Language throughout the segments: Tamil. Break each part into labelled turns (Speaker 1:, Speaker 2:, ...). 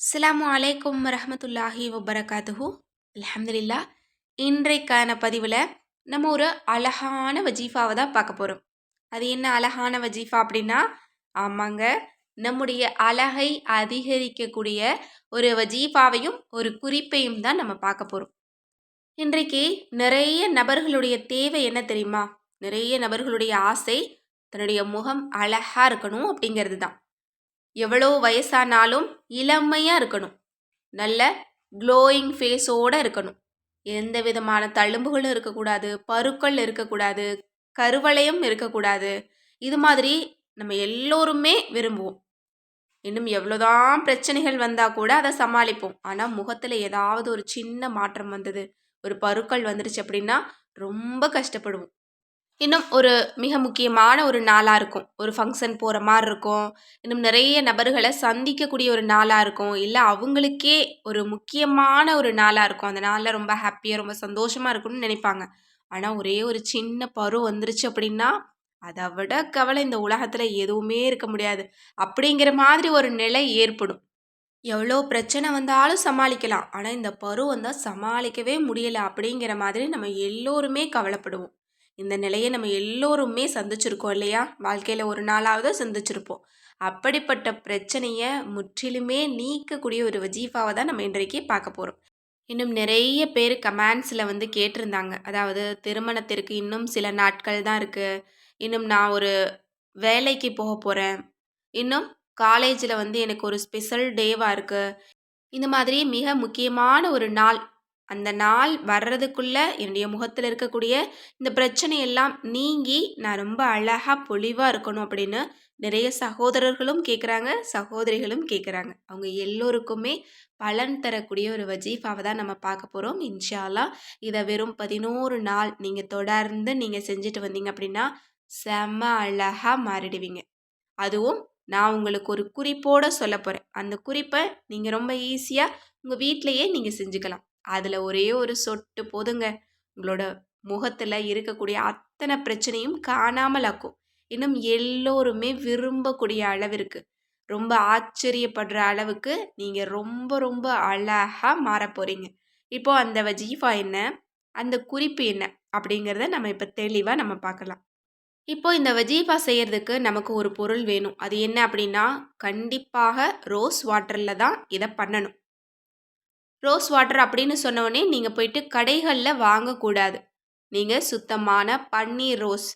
Speaker 1: அஸ்லாம் அலைக்கும் வரஹமத்துல்லாஹி வபரகாத்துஹு. அலமதுல்லா இன்றைக்கான பதிவில் நம்ம ஒரு அழகான வஜீஃபாவை தான் பார்க்க போகிறோம் அது என்ன அழகான வஜீஃபா அப்படின்னா ஆமாங்க நம்முடைய அழகை அதிகரிக்கக்கூடிய ஒரு வஜீஃபாவையும் ஒரு குறிப்பையும் தான் நம்ம பார்க்க போகிறோம் இன்றைக்கு நிறைய நபர்களுடைய தேவை என்ன தெரியுமா? நிறைய நபர்களுடைய ஆசை தன்னுடைய முகம் அழகாக இருக்கணும் அப்படிங்கிறது தான். எவ்வளோ வயசானாலும் இளமையாக இருக்கணும். நல்ல க்ளோயிங் ஃபேஸோடு இருக்கணும். எந்த விதமான தழும்புகளும் இருக்கக்கூடாது பருக்கள் இருக்கக்கூடாது கருவளையம் இருக்கக்கூடாது. இது மாதிரி நம்ம எல்லோருமே விரும்புவோம். இன்னும் எவ்வளோதான் பிரச்சனைகள் வந்தால் கூட அதை சமாளிப்போம். ஆனால் முகத்தில் ஏதாவது ஒரு சின்ன மாற்றம் வந்தது ஒரு பருக்கள் வந்துருச்சு அப்படின்னா ரொம்ப கஷ்டப்படுவோம். இன்னும் ஒரு மிக முக்கியமான ஒரு நாளாக இருக்கும். ஒரு ஃபங்க்ஷன் போகிற மாதிரி இருக்கும். இன்னும் நிறைய நபர்களை சந்திக்கக்கூடிய ஒரு நாளாக இருக்கும். இல்லை அவங்களுக்கே ஒரு முக்கியமான ஒரு நாளாக இருக்கும். அந்த நாளில் ரொம்ப ஹாப்பியாக ரொம்ப சந்தோஷமாக இருக்கும்னு நினைப்பாங்க. ஆனால் ஒரே ஒரு சின்ன பருவம் வந்துருச்சு அப்படின்னா அதை விட கவலை இந்த உலகத்தில் எதுவுமே இருக்க முடியாது. அப்படிங்கிற மாதிரி ஒரு நிலை ஏற்படும். எவ்வளோ பிரச்சனை வந்தாலும் சமாளிக்கலாம். ஆனால் இந்த பருவம் தான் சமாளிக்கவே முடியலை அப்படிங்கிற மாதிரி நம்ம எல்லோருமே கவலைப்படுவோம். இந்த நிலையை நம்ம எல்லோருமே சந்திச்சிருக்கோம் இல்லையா? வாழ்க்கையில் ஒரு நாளாவது சந்திச்சிருப்போம். அப்படிப்பட்ட பிரச்சனையை முற்றிலுமே நீக்கக்கூடிய ஒரு வஜீஃபாவை தான் நம்ம இன்றைக்கு பார்க்க போகிறோம் இன்னும் நிறைய பேர் கமெண்ட்ஸில் வந்து கேட்டிருந்தாங்க. அதாவது திருமணத்திற்கு இன்னும் சில நாட்கள் தான் இருக்குது இன்னும் நான் ஒரு வேலைக்கு போக போகிறேன் இன்னும் காலேஜில் வந்து எனக்கு ஒரு ஸ்பெஷல் டேவாக இருக்குது இந்த மாதிரி மிக முக்கியமான ஒரு நாள் அந்த நாள் வர்றதுக்குள்ளே என்னுடைய முகத்தில் இருக்கக்கூடிய இந்த பிரச்சனையெல்லாம் நீங்கி நான் ரொம்ப அழகாக பொலிவாக இருக்கணும் அப்படின்னு நிறைய சகோதரர்களும் கேட்குறாங்க சகோதரிகளும் கேட்குறாங்க அவங்க எல்லோருக்குமே பலன் தரக்கூடிய ஒரு வஜீஃபாவை தான் நம்ம பார்க்க போகிறோம் இன்ஷாலா இதை வெறும் பதினோரு நாள் நீங்கள் தொடர்ந்து நீங்கள் செஞ்சுட்டு வந்தீங்க அப்படின்னா செம்ம அழகாக மாறிடுவீங்க. அதுவும் நான் உங்களுக்கு ஒரு குறிப்போடு சொல்ல போகிறேன் அந்த குறிப்பை நீங்கள் ரொம்ப ஈஸியாக உங்கள் வீட்டிலையே நீங்கள் செஞ்சுக்கலாம். அதில் ஒரே ஒரு சொட்டு போதுங்க. உங்களோட முகத்தில் இருக்கக்கூடிய அத்தனை பிரச்சனையும் காணாமல் ஆக்கும். இன்னும் எல்லோருமே விரும்பக்கூடிய அளவிற்கு ரொம்ப ஆச்சரியப்படுற அளவுக்கு நீங்கள் ரொம்ப ரொம்ப அழகாக மாற போகிறீங்க இப்போ அந்த வஜீஃபா என்ன? அந்த குறிப்பு என்ன? அப்படிங்கிறத நம்ம இப்போ தெளிவாக நம்ம பார்க்கலாம். இப்போ இந்த வஜீஃபா செய்கிறதுக்கு நமக்கு ஒரு பொருள் வேணும். அது என்ன அப்படின்னா கண்டிப்பாக ரோஸ் வாட்டரில் தான் இதை பண்ணணும். ரோஸ் வாட்டர் அப்படின்னு சொன்னோடனே நீங்கள் போயிட்டு கடைகளில் வாங்கக்கூடாது. நீங்கள் சுத்தமான பன்னீர் ரோஸ்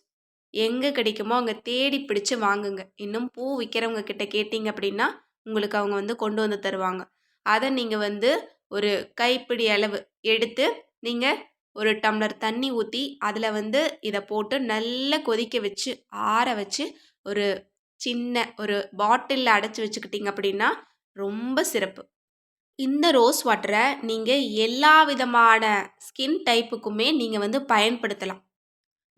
Speaker 1: எங்கே கிடைக்குமோ அங்கே தேடி பிடிச்சி வாங்குங்க. இன்னும் பூ விற்கிறவங்க கிட்ட கேட்டிங்க அப்படின்னா உங்களுக்கு அவங்க வந்து கொண்டு வந்து தருவாங்க. அதை நீங்கள் வந்து ஒரு கைப்பிடி அளவு எடுத்து நீங்கள் ஒரு டம்ளர் தண்ணி ஊற்றி அதில் வந்து இதை போட்டு நல்லா கொதிக்க வச்சு ஆற வச்சு ஒரு சின்ன ஒரு பாட்டிலில் அடைச்சி வச்சுக்கிட்டிங்க அப்படின்னா ரொம்ப சிறப்பு. இந்த ரோஸ் வாட்டரை நீங்கள் எல்லா விதமான ஸ்கின் டைப்புக்குமே நீங்கள் வந்து பயன்படுத்தலாம்.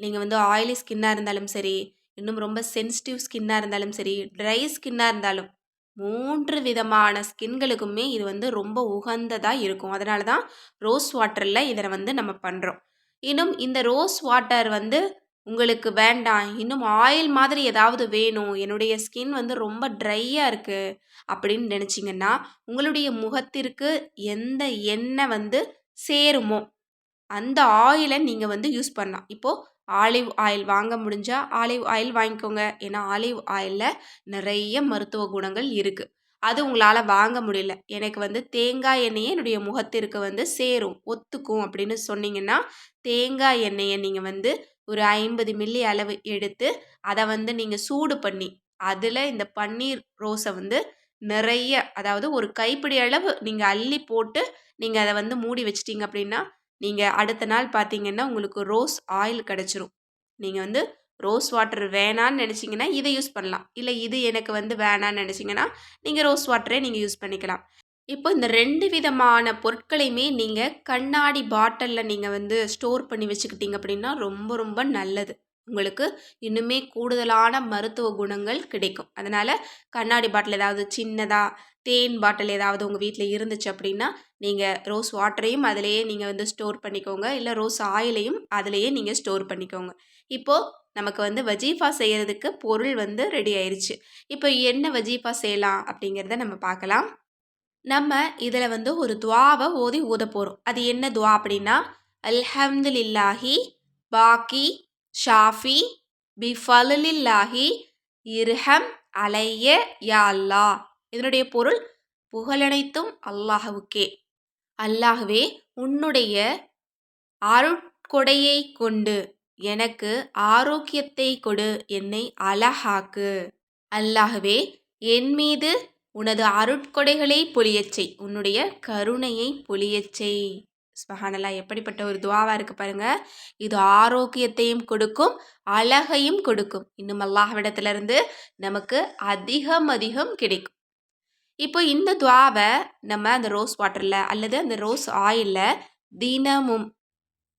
Speaker 1: நீங்கள் வந்து ஆயிலி ஸ்கின்னாக இருந்தாலும் சரி இன்னும் ரொம்ப சென்சிட்டிவ் ஸ்கின்னாக இருந்தாலும் சரி ட்ரை ஸ்கின்னாக இருந்தாலும் மூன்று விதமான ஸ்கின்களுக்குமே இது வந்து ரொம்ப உகந்ததாக இருக்கும். அதனால தான் ரோஸ் வாட்டரில் இதை வந்து நம்ம பண்ணுறோம் இன்னும் இந்த ரோஸ் வாட்டர் வந்து உங்களுக்கு வேண்டாம். இன்னும் ஆயில் மாதிரி ஏதாவது வேணும். என்னுடைய ஸ்கின் வந்து ரொம்ப ட்ரையாக இருக்குது அப்படின்னு நினச்சிங்கன்னா உங்களுடைய முகத்திற்கு எந்த எண்ணெய் வந்து சேருமோ அந்த ஆயிலை நீங்கள் வந்து யூஸ் பண்ணலாம். இப்போது ஆலிவ் ஆயில் வாங்க முடிஞ்சால் ஆலிவ் ஆயில் வாங்கிக்கோங்க. ஏன்னா ஆலிவ் ஆயிலில் நிறைய மருத்துவ குணங்கள் இருக்குது அது உங்களால் வாங்க முடியல. எனக்கு வந்து தேங்காய் எண்ணெயே என்னுடைய முகத்திற்கு வந்து சேரும். ஒத்துக்கும் அப்படின்னு சொன்னீங்கன்னா தேங்காய் எண்ணெயை நீங்கள் வந்து ஒரு ஐம்பது மில்லி அளவு எடுத்து அதை வந்து நீங்கள் சூடு பண்ணி அதில் இந்த பன்னீர் ரோஸை வந்து நிறைய அதாவது ஒரு கைப்பிடி அளவு நீங்கள் அள்ளி போட்டு நீங்கள் அதை வந்து மூடி வச்சிட்டிங்க அப்படின்னா நீங்கள் அடுத்த நாள் பார்த்தீங்கன்னா உங்களுக்கு ரோஸ் ஆயில் கிடச்சிரும். நீங்கள் வந்து ரோஸ் வாட்டர் வேணான்னு நினச்சிங்கன்னா இதை யூஸ் பண்ணலாம். இல்லை இது எனக்கு வந்து வேணான்னு நினச்சிங்கன்னா நீங்கள் ரோஸ் வாட்டரே நீங்கள் யூஸ் பண்ணிக்கலாம். இப்போ இந்த ரெண்டு விதமான பொருட்களையுமே நீங்கள் கண்ணாடி பாட்டிலில் நீங்கள் வந்து ஸ்டோர் பண்ணி வச்சுக்கிட்டீங்க அப்படின்னா ரொம்ப ரொம்ப நல்லது. உங்களுக்கு இன்னுமே கூடுதலான மருத்துவ குணங்கள் கிடைக்கும். அதனால் கண்ணாடி பாட்டில் ஏதாவது சின்னதாக தேன் பாட்டில் ஏதாவது உங்கள் வீட்டில் இருந்துச்சு அப்படின்னா நீங்கள் ரோஸ் வாட்டரையும் அதிலேயே நீங்கள் வந்து ஸ்டோர் பண்ணிக்கோங்க. இல்லை ரோஸ் ஆயிலையும் அதிலேயே நீங்கள் ஸ்டோர் பண்ணிக்கோங்க. இப்போது நமக்கு வந்து வஜீஃபா செய்கிறதுக்கு பொருள் வந்து ரெடி ஆயிடுச்சு இப்போ என்ன வஜீஃபா செய்யலாம் அப்படிங்கிறத நம்ம பார்க்கலாம். நம்ம இதில் வந்து ஒரு துவாவை ஓதி ஊத போகிறோம் அது என்ன துவா அப்படின்னா அல்ஹம்துலில்லாஹி பாக்கி ஷாஃபி பிஃபலுலில்லாஹி இர்ஹம் அலைய யா இதனுடைய பொருள் புகழனைத்தும் அல்லாஹுக்கே அல்லாஹுவே உன்னுடைய அருட்கொடையை கொண்டு எனக்கு ஆரோக்கியத்தை கொடு என்னை அழகாக்கு. அல்லாகவே என் மீது உனது அருட்கொடைகளை பொழியச் உன்னுடைய கருணையை பொழியச் ஸ்மஹானலா எப்படிப்பட்ட ஒரு துவாவா இருக்கு பாருங்க. இது ஆரோக்கியத்தையும் கொடுக்கும் அழகையும் கொடுக்கும். இன்னும் அல்லாஹ்விடத்திலிருந்து நமக்கு அதிகம் அதிகம் கிடைக்கும். இப்போ இந்த துவாவை நம்ம அந்த ரோஸ் வாட்டரில் அல்லது அந்த ரோஸ் ஆயிலில் தினமும்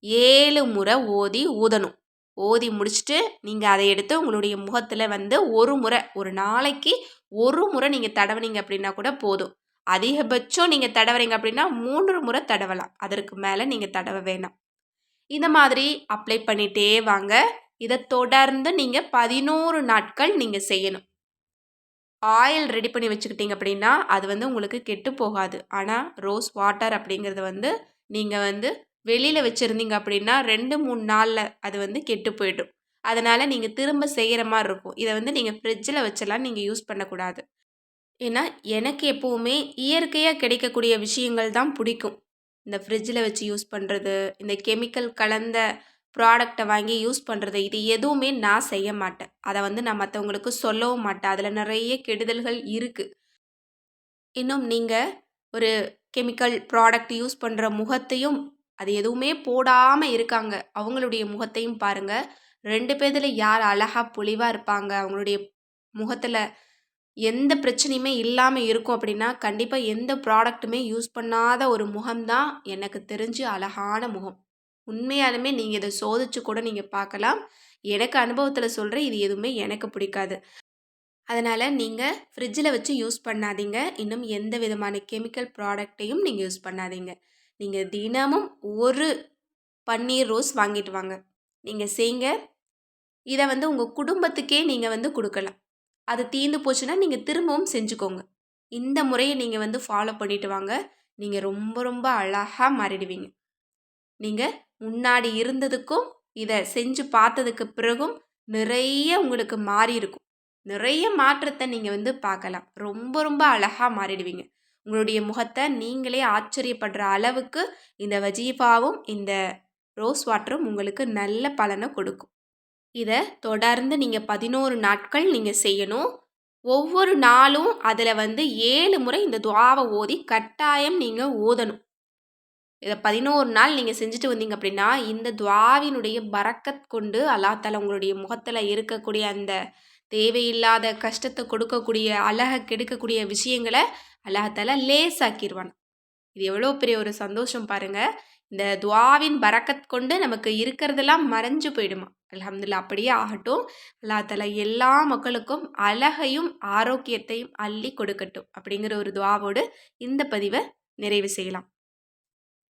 Speaker 1: ஏழு முறை ஓதி ஊதணும். ஓதி முடிச்சுட்டு நீங்கள் அதை எடுத்து உங்களுடைய முகத்தில் வந்து ஒரு முறை ஒரு நாளைக்கு ஒரு முறை நீங்கள் தடவுனீங்க அப்படின்னா கூட போதும். அதிகபட்சம் நீங்கள் தடவுறீங்க அப்படின்னா மூன்று முறை தடவலாம். அதற்கு மேலே நீங்கள் தடவ வேணாம். இந்த மாதிரி அப்ளை பண்ணிகிட்டே வாங்க. இதை தொடர்ந்து நீங்கள் பதினோரு நாட்கள் நீங்கள் செய்யணும். ஆயில் ரெடி பண்ணி வச்சுக்கிட்டீங்க அப்படின்னா அது வந்து உங்களுக்கு கெட்டு போகாது. ஆனால் ரோஸ் வாட்டர் அப்படிங்கிறது வந்து நீங்கள் வந்து வெளியில் வச்சுருந்தீங்க அப்படின்னா ரெண்டு மூணு நாளில் அது வந்து கெட்டு போயிடும். அதனால் நீங்கள் திரும்ப செய்கிற மாதிரி இருக்கும். இதை வந்து நீங்கள் ஃப்ரிட்ஜில் வச்செல்லாம் நீங்கள் யூஸ் பண்ணக்கூடாது. ஏன்னா எனக்கு எப்போவுமே இயற்கையாக கிடைக்கக்கூடிய விஷயங்கள் தான் பிடிக்கும். இந்த ஃப்ரிட்ஜில் வச்சு யூஸ் பண்ணுறது இந்த கெமிக்கல் கலந்த ப்ராடக்டை வாங்கி யூஸ் பண்ணுறது இது எதுவுமே நான் செய்ய மாட்டேன். அதை வந்து நான் மற்றவங்களுக்கு சொல்லவும் மாட்டேன். அதில் நிறைய கெடுதல்கள் இருக்குது இன்னும் நீங்கள் ஒரு கெமிக்கல் ப்ராடக்ட் யூஸ் பண்ணுற முகத்தையும் அது எதுவுமே போடாமல் இருக்காங்க. அவங்களுடைய முகத்தையும் பாருங்கள் ரெண்டு பேர்த்தில் யார் அழகாக பொலிவாக இருப்பாங்க அவங்களுடைய முகத்தில் எந்த பிரச்சனையுமே இல்லாமல் இருக்கும் அப்படின்னா கண்டிப்பாக எந்த ப்ராடக்ட்டுமே யூஸ் பண்ணாத ஒரு முகம்தான் எனக்கு தெரிஞ்சு அழகான முகம். உண்மையாலுமே நீங்கள் இதை சோதிச்சு கூட நீங்கள் பார்க்கலாம். எனக்கு அனுபவத்தில் சொல்கிறேன் இது எதுவுமே எனக்கு பிடிக்காது. அதனால் நீங்கள் ஃப்ரிட்ஜில் வச்சு யூஸ் பண்ணாதீங்க. இன்னும் எந்த விதமான கெமிக்கல் ப்ராடக்டையும் நீங்கள் யூஸ் பண்ணாதீங்க. நீங்கள் தினமும் ஒரு பன்னீர் ரோஸ் வாங்கிட்டு வாங்க. நீங்கள் செய்ங்க. இதை வந்து உங்கள் குடும்பத்துக்கே நீங்கள் வந்து கொடுக்கலாம். அது தீர்ந்து போச்சுன்னா நீங்கள் திரும்பவும் செஞ்சுக்கோங்க. இந்த முறையை நீங்கள் வந்து ஃபாலோ பண்ணிட்டு வாங்க. நீங்கள் ரொம்ப ரொம்ப அழகாக மாறிடுவீங்க. நீங்கள் முன்னாடி இருந்ததுக்கும் இதை செஞ்சு பார்த்ததுக்கு பிறகும் நிறைய உங்களுக்கு மாறி இருக்கும். நிறைய மாற்றத்தை நீங்கள் வந்து பார்க்கலாம். ரொம்ப ரொம்ப அழகாக மாறிடுவீங்க. உங்களுடைய முகத்தை நீங்களே ஆச்சரியப்படுற அளவுக்கு இந்த வஜீஃபாவும் இந்த ரோஸ் வாட்டரும் உங்களுக்கு நல்ல பலனை கொடுக்கும். இதை தொடர்ந்து நீங்கள் பதினோரு நாட்கள் நீங்கள் செய்யணும். ஒவ்வொரு நாளும் அதில் வந்து ஏழு முறை இந்த துவாவை ஓதி கட்டாயம் நீங்கள் ஓதணும். இதை பதினோரு நாள் நீங்கள் செஞ்சுட்டு வந்தீங்க அப்படின்னா இந்த துவாவினுடைய பறக்கத் கொண்டு அல்லாத்தால உங்களுடைய முகத்தில் இருக்கக்கூடிய அந்த தேவையில்லாத கஷ்டத்தை கொடுக்கக்கூடிய அழகை கெடுக்கக்கூடிய விஷயங்களை அல்லாஹால லேசாக்கிடுவான் இது எவ்வளோ பெரிய ஒரு சந்தோஷம் பாருங்க. இந்த துவாவின் பறக்கத் கொண்டு நமக்கு இருக்கிறதெல்லாம் மறைஞ்சு போயிடுமா. அலமதுல்லா அப்படியே ஆகட்டும். அல்லா எல்லா மக்களுக்கும் அழகையும் ஆரோக்கியத்தையும் அள்ளி கொடுக்கட்டும். அப்படிங்கிற ஒரு துவாவோடு இந்த பதிவை நிறைவு செய்யலாம்.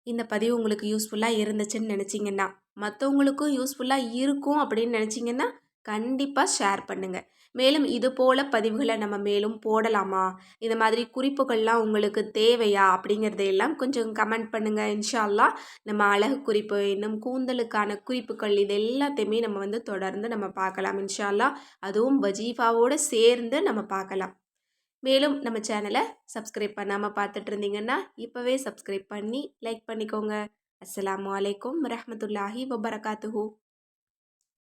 Speaker 1: இந்த பதிவு உங்களுக்கு யூஸ்ஃபுல்லாக இருந்துச்சுன்னு நினச்சிங்கன்னா மற்றவங்களுக்கும் யூஸ்ஃபுல்லாக இருக்கும் அப்படின்னு நினச்சிங்கன்னா கண்டிப்பாக ஷேர் பண்ணுங்கள் மேலும் இது போல் பதிவுகளை நம்ம மேலும் போடலாமா? இந்த மாதிரி குறிப்புகள்லாம் உங்களுக்கு தேவையா? அப்படிங்கிறதையெல்லாம் கொஞ்சம் கமெண்ட் பண்ணுங்கள் இன்ஷால்லா நம்ம அழகு குறிப்பு இன்னும் கூந்தலுக்கான குறிப்புகள் இது எல்லாத்தையுமே நம்ம வந்து தொடர்ந்து நம்ம பார்க்கலாம். இன்ஷால்லா அதுவும் வஜீஃபாவோடு சேர்ந்து நம்ம பார்க்கலாம். மேலும் நம்ம சேனலை சப்ஸ்கிரைப் பண்ணாமல் பார்த்துட்டு இருந்தீங்கன்னா இப்போவே சப்ஸ்கிரைப் பண்ணி லைக் பண்ணிக்கோங்க. அஸ்லாம் வலைக்கம் ரஹமத்துல்லாஹி வபரகாத்துஹூ.